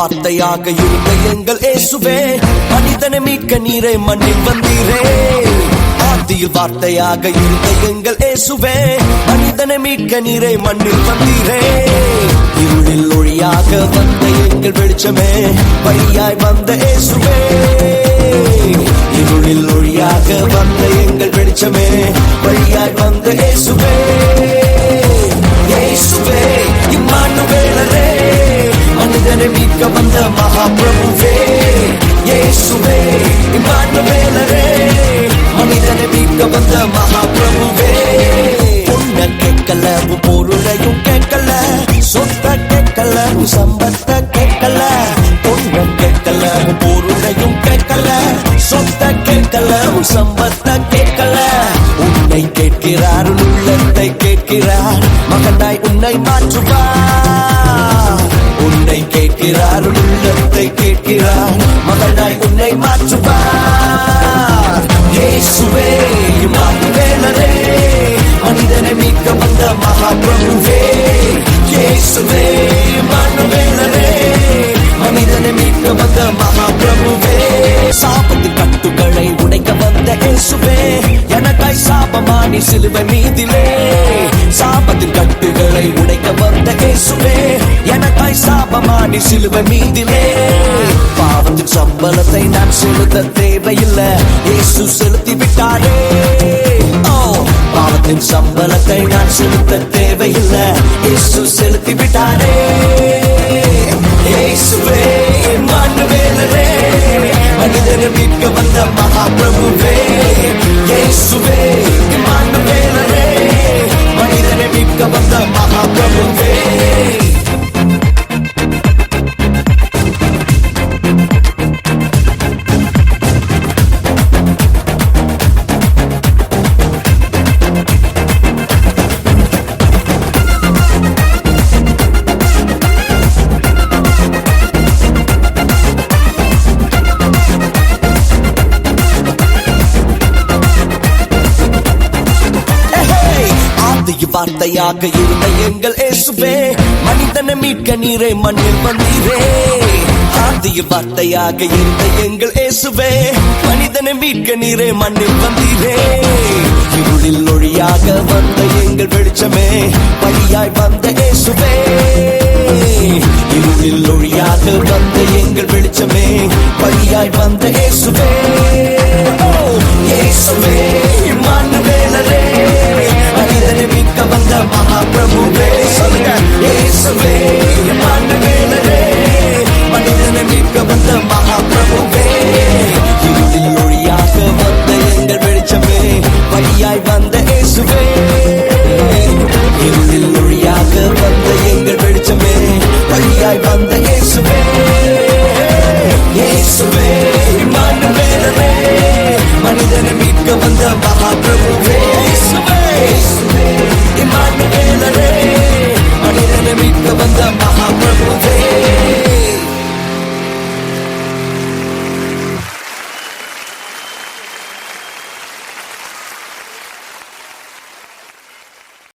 வார்த்தையாக இருந்த எங்கள் இயேசுவே மனிதனை மீட்க நீரை மண்ணில் வந்தீரே. ஆதியில் வார்த்தையாக இருந்த எங்கள் இயேசுவே மனிதனை மீட்க நீரை மண்ணில் வந்தீரே. இருளில் ஒளியாக வந்த எங்கள் வெளிச்சமே வழியாய் வந்த இயேசுவே. இருளில் ஒளியாக வந்த எங்கள் வெளிச்சமே வழியாய் வந்த இயேசுவே. என்னை மீட்க வந்த மகாபிரபுவே இயேசுவே இம்மானுவேலரே. மனிதனை மீட்க வந்த மகாபிரபுவே பொண்ண கேட்கல உன் பொருளையும் கேட்கல சொத்த கேட்கல உன் சம்பத்த கேட்கல பொண்ண கேட்கல உன் பொருளையும் கேட்கல சொத்த கேட்கல உன் சம்பத்த கேட்கல. உன்னை கேட்கிறார் உள்ளத்தை கேட்கிறார் மகனாய் உன்னை மாற்றுவார். உள்ளத்தை கேட்கிறார். மகனாய் உன்னை மாற்றுவார். இயேசுவே இம்மானுவேலரே மனிதனை மீட்க வந்த மகாபிரபுவே. இயேசுவே இம்மானுவேலரே மனிதனை மீட்க வந்த மகாபிரபுவே. சாபத்து கட்டுகளை உடைக்க வந்த இயேசுவே எனக்காய் சாபமானி சிலுவை மீதிலே. சாப கட்டுகளை உடைக்க வந்த கேசுவே எனக்காய் சாபமானி சிலுவை மீதிலே. பாவத்தின் சம்பளத்தை நான் செலுத்த தேவையில்லை. இயேசு செலுத்தி விட்டாரே. பாவத்தின் சம்பளத்தை நான் செலுத்த தேவையில்லை. இயேசு செலுத்தி விட்டாரே. இயேசுவே மாண்டு வேலரே மனிதனை மீட்க வந்த மகாபிரபுவே. இயேசுவே மாண்டு வேலரே மீட்க வந்த வார்த்தையாக இருந்த எங்கள் இயேசுவே மனிதனை மீட்க நீரே மண்ணில் வந்தீரே. ஆதிய வார்த்தையாக இருந்த எங்கள் இயேசுவே மனிதனை மீட்க நீரே மண்ணில் வந்தீரே. இருளில் ஒளியாக வந்த எங்கள் வெளிச்சமே வழியாய் வந்த இயேசுவே. இருளில் ஒளியாக வந்த எங்கள் வெளிச்சமே வழியாய் வந்த இயேசுவே. அந்த இயேசுவே இயேசுவே மீட்க வந்த மகாபிரபு.